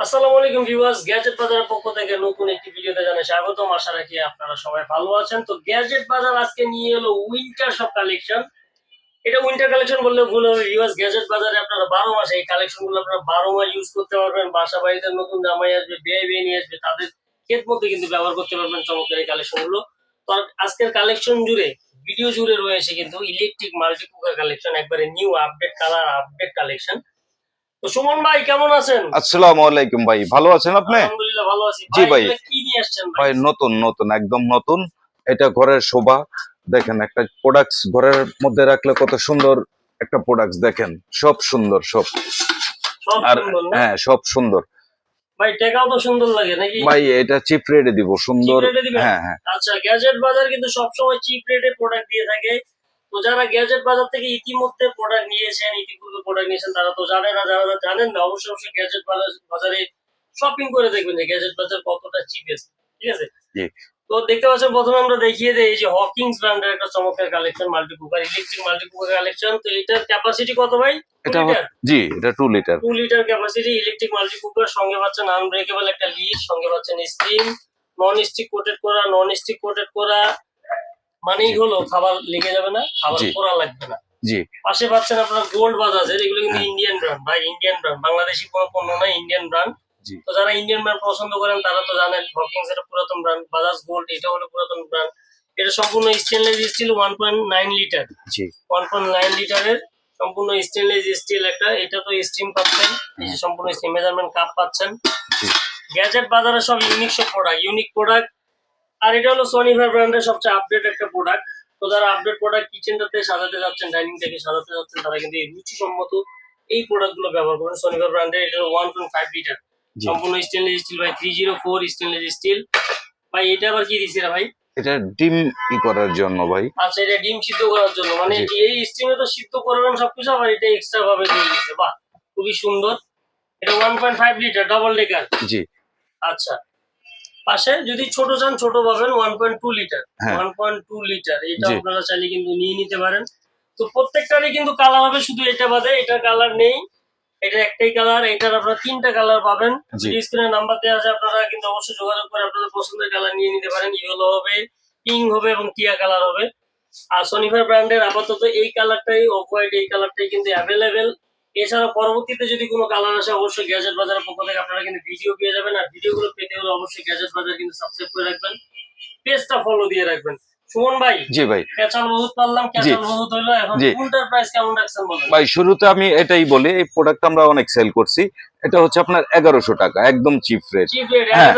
আসসালামু আলাইকুম viewers, gadget বাজারের পক্ষ থেকে নতুন একটি ভিডিওতে জানাই স্বাগতম। আশা রাখি আপনারা সবাই ভালো আছেন। তো গ্যাজেট বাজার আজকে নিয়ে এলো উইন্টার সব কালেকশন এটা উইন্টার কালেকশন বললে ভুল হবে ভিউয়ার্স, গ্যাজেট বাজারে আপনারা বারো মাসে এই কালেকশনগুলো আপনারা বারো মাস ইউজ করতে পারবেন। বাসা বাড়িতে নতুন জামাই আসবে, বিয়ে বিয়ে নিয়ে আসবে, তাদের ক্ষেত মধ্যে কিন্তু ব্যবহার করতে পারবেন চমৎকার এই কালেকশনগুলো তো আজকের কালেকশন জুড়ে ভিডিও জুড়ে রয়েছে কিন্তু ইলেকট্রিক মাল্টি কুকার কালেকশন একবারে new update colour update collection Suman ভাই কেমন আছেন? আসসালামু আলাইকুম ভাই ভালো আছেন আপনি? আলহামদুলিল্লাহ ভালো আছি। জি ভাই। কি নিয়ে আসছেন ভাই? ভাই নতুন নতুন একদম নতুন। এটা ঘরের শোভা। দেখেন একটা প্রোডাক্টস ঘরের মধ্যে রাখলে কত সুন্দর একটা প্রোডাক্টস দেখেন। সব সুন্দর সব। আর হ্যাঁ সব সুন্দর। ভাই টেকাও তো সুন্দর লাগে নাকি? ভাই এটা চিপ রেটে দিব সুন্দর? হ্যাঁ হ্যাঁ। আচ্ছা গ্যাজেট বাজার কিন্তু সবসময় চিপ রেটে প্রোডাক্ট দিয়ে থাকে। তো যারা গ্যাজেট বাজার থেকে ইতিমধ্যে প্রোডাক্ট নিয়েছেন ইতিপূর্বে প্রোডাক্ট নিয়েছেন তারা তো জানে না যারা জানেন না অবশ্যই অবশ্যই গ্যাজেট বাজারে শপিং করে দেখবেন যে গ্যাজেট বাজার কতটা চিপ চিপেস্ট ঠিক আছে? জি। তো দেখতে পাচ্ছেন প্রথমে আমরা দেখিয়ে দিই যে হকিংস ব্র্যান্ডের একটা চমৎকার collection multi cooker electric multi cooker collection তো এটার ক্যাপাসিটি কত ভাই? এটা জি এটা two litre two litre capacity electric multi cooker সঙ্গে পাচ্ছেন আনব্রেকেবল একটা লিড সঙ্গে পাচ্ছেন স্টিম নন স্টিক কোটেড করা নন স্টিক কোটেড করা মানেই হলো খাবার লেগে যাবে না খাবার। পোড়া লাগবে না। জি। পাশে পাচ্ছেন আপনার গোল্ড বাজাজের এগুলো কিন্তু। ইন্ডিয়ান ব্র্যান্ড ভাই ইন্ডিয়ান ব্র্যান্ড বাংলাদেশি কোনো পণ্য নয় ইন্ডিয়ান ব্র্যান্ড তো যারা ইন্ডিয়ান ব্র্যান্ড পছন্দ করেন তারা তো জানেন হকিংস এর পুরাতন ব্র্যান্ড বাজাজ গোল্ড এটা হলো পুরাতন ব্র্যান্ড এটা সম্পূর্ণ stainless steel one point nine litre one point nine লিটারের সম্পূর্ণ স্টেনলেস স্টিল একটা এটা তো স্টিম পাচ্ছেন সম্পূর্ণ স্টিম মেজারমেন্ট কাপ পাচ্ছেন। গ্যাজেট বাজারে সব ইউনিক সব প্রোডাক্ট ইউনিক প্রোডাক্ট আর এটা হলো সনিভার ব্র্যান্ডের সবচেয়ে আপডেট একটা প্রোডাক্ট তো যারা আপডেট প্রোডাক্ট কিচেনটাতে সাজাতে যাচ্ছেন ডাইনিং থেকে সাজাতে যাচ্ছেন তারা কিন্তু এই রুচিসম্মত এই প্রোডাক্টগুলো ব্যবহার করবেন। সনিভার ব্র্যান্ডের এটা ওয়ান পয়েন্ট ফাইভ লিটার সম্পূর্ণ স্টেনলেস স্টিল ভাই three zero four stainless steel ভাই এটা আবার কি দিচ্ছে ভাই? এটা ডিম ই করার জন্য ভাই। আচ্ছা এটা ডিম সিদ্ধ করার জন্য। মানে এই স্টিমে তো সিদ্ধ করবেন সবকিছু আবার এটা এক্সট্রা ভাবে দিয়ে দিচ্ছে বাহ খুবই সুন্দর। এটা one point five litre double decker জি। আচ্ছা। পাশে যদি ছোট চান ছোট পাবেন one point two litre. One point two litre এটা আপনারা চাইলে কিন্তু নিয়ে নিতে পারেন। তো প্রত্যেকটারই কিন্তু কালার হবে শুধু এটা বাদে এটার কালার নেই। এটা একটাই কালার এটার আপনারা তিনটা কালার পাবেন। স্ক্রিনে নাম্বার দেওয়া আছে আপনারা কিন্তু অবশ্যই যোগাযোগ করে আপনাদের পছন্দের কালার নিয়ে নিতে পারেন। ইয়েলো হবে পিঙ্ক হবে এবং টিয়া কালার হবে। আর সনিফার ব্র্যান্ডের আপাতত এই কালারটাই অফ হোয়াইট এই কালারটাই কিন্তু অ্যাভেলেবেল এছাড়া পরবর্তীতে যদি কোনো কালার আসে অবশ্যই গ্যাজেট বাজারের পক্ষ থেকে আপনারা কিন্তু ভিডিও পেয়ে যাবেন। আর ভিডিওগুলো পেতে হলে অবশ্যই গ্যাজেট বাজার কিন্তু সাবস্ক্রাইব করে রাখবেন। পেজটা ফলো দিয়ে রাখবেন। সুমন ভাই জি ভাই। ক্যাচাল বহুত পারলাম ক্যাচাল বহুত হইল। এখন কোনটার প্রাইস কেমন রাখছেন বলেন? ভাই শুরুতে আমি এটাই বলি এই প্রোডাক্ট আমরা অনেক সেল করছি। এটা হচ্ছে আপনার এগারোশো টাকা একদম চিপ রেট হ্যাঁ।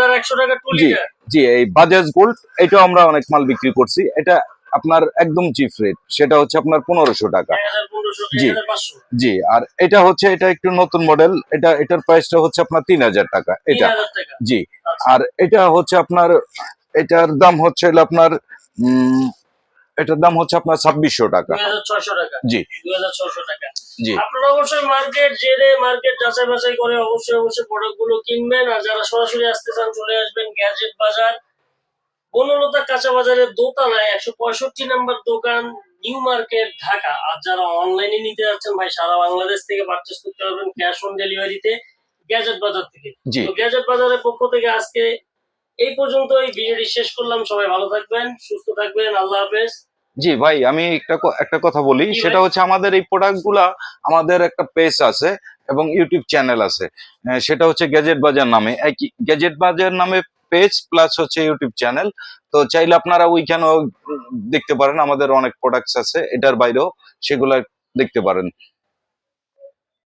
জি জি এই বাজাজ গোল্ড এটাও আমরা অনেক মাল বিক্রি করছি। এটা আপনার একদম চিপ রেট সেটা হচ্ছে আপনার পনেরোশো টাকা। জি। জি আর এটা হচ্ছে এটা একটু নতুন মডেল এটা এটার প্রাইসটা হচ্ছে আপনার তিন হাজার টাকা এটা। জি আচ্ছা। আর এটা হচ্ছে আপনার এটার দাম হচ্ছে আপনার এটার দাম হচ্ছে আপনার ছাব্বিশশো টাকা। জি। জি। আপনারা অবশ্যই মার্কেট জেনে মার্কেট যাচাই বাছাই করে অবশ্যই অবশ্যই প্রোডাক্টগুলো কিনবেন। আর যারা সরাসরি আসতে চান চলে আসবেন গ্যাজেট বাজার বনলতা কাঁচা বাজারের দোতলায় একশো পঁয়ষট্টি নাম্বার দোকান নিউ মার্কেট ঢাকা। আর যারা অনলাইনে নিতে যাচ্ছেন ভাই সারা বাংলাদেশ থেকে পারচেস করতে পারবেন ক্যাশ অন ডেলিভারিতে গ্যাজেট বাজার থেকে। তো গ্যাজেট বাজারের পক্ষ থেকে আজকে এই পর্যন্ত এই ভিডিওটি শেষ করলাম। সবাই ভালো থাকবেন সুস্থ থাকবেন। আল্লাহ হাফেজ। জি ভাই আমি একটা একটা কথা বলি। সেটা হচ্ছে আমাদের এই প্রোডাক্টগুলা আমাদের একটা পেজ আছে এবং ইউটিউব চ্যানেল আছে। সেটা হচ্ছে গ্যাজেট বাজার নামে। গ্যাজেট বাজার নামে পেজ প্লাস হচ্ছে ইউটিউব চ্যানেল তো চাইলে আপনারা ওইখানেও দেখতে পারেন, আমাদের অনেক প্রোডাক্টস আছে, এটার বাইরেও সেগুলা দেখতে পারেন।